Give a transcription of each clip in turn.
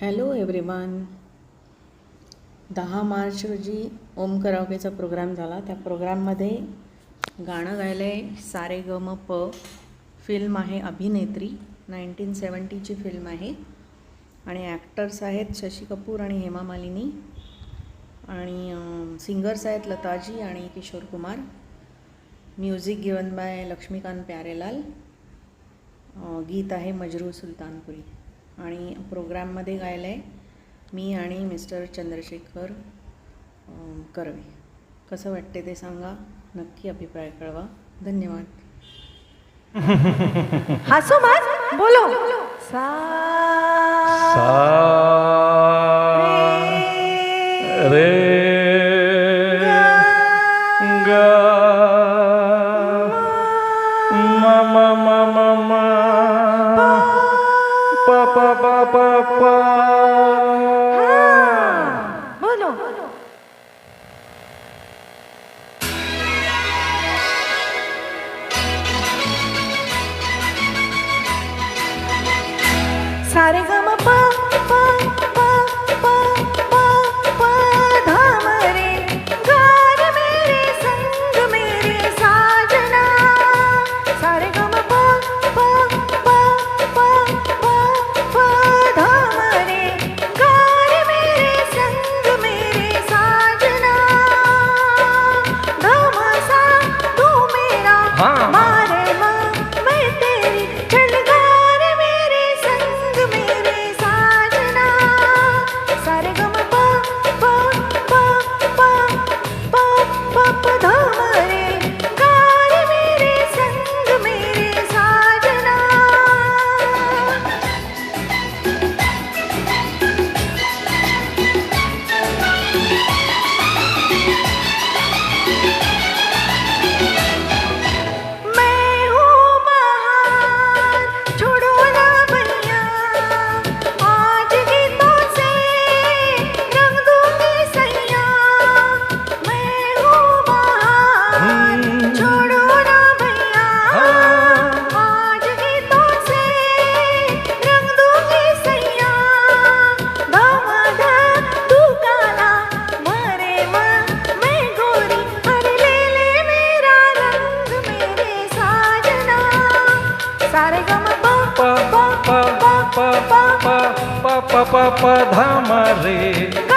Hello everyone दहा मार्च रोजी ओम करावकेचा programme झाला. त्या प्रोग्राममध्ये गाणं गायलं आहे सारे ग म प. फिल्म आहे अभिनेत्री. नाईन्टीन सेवन्टीची फिल्म आहे. आणि ॲक्टर्स आहेत शशी कपूर आणि हेमा मालिनी. आणि सिंगर्स आहेत लताजी आणि Kishore Kumar. Music given by Laxmikant Pyarelal. गीत आहे मजरू सुलतानपुरी. आणि प्रोग्राममध्ये गायलं आहे मी आणि मिस्टर चंद्रशेखर करवे. कसं वाटते ते सांगा? नक्की अभिप्राय कळवा. धन्यवाद. हसो मत बोलो. सा सा रे. ग. म म. બોલો સારે ગામ પા પા Oh प प प प प प प प प प धाम रे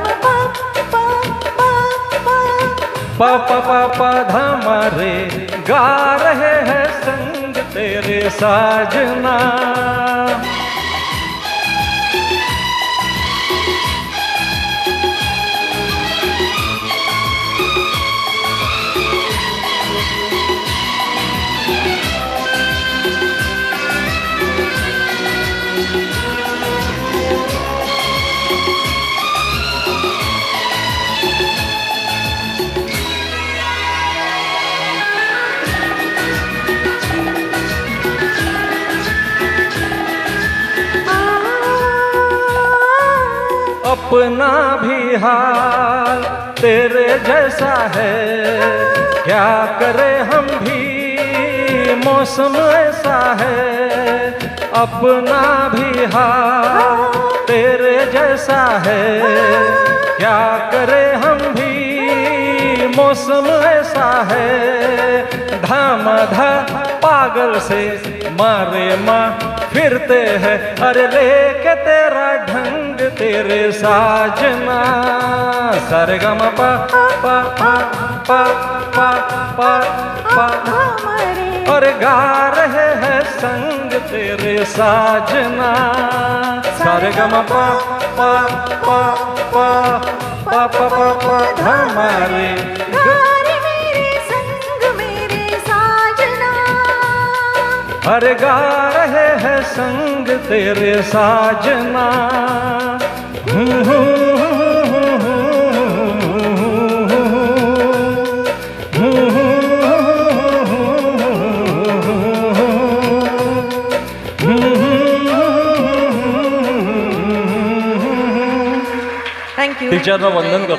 प प प प धम रे गा रहे हैं संग तेरे साजना। अपना भी हाल तेरे जैसा है। क्या करे हम भी? मौसम ऐसा है। अपना भी हाल तेरे जैसा है। क्या करे हम भी? मौसम ऐसा है धाम धा पागल से मारे माँ फिरते हैं। अरे लेके तेरा ढंग, तेरे साजना सरगम पा पा पा पा पा पा पा। और गा रहे हैं संग तेरे साजना। सारे गम पा पा पा पा पा पा पा पा हमारे। गार मेरे संग अरे गा रहे हैं संग तेरे साजना। हूँ, हूँ, ವಿಚಾರ ಒಂದೊಂದು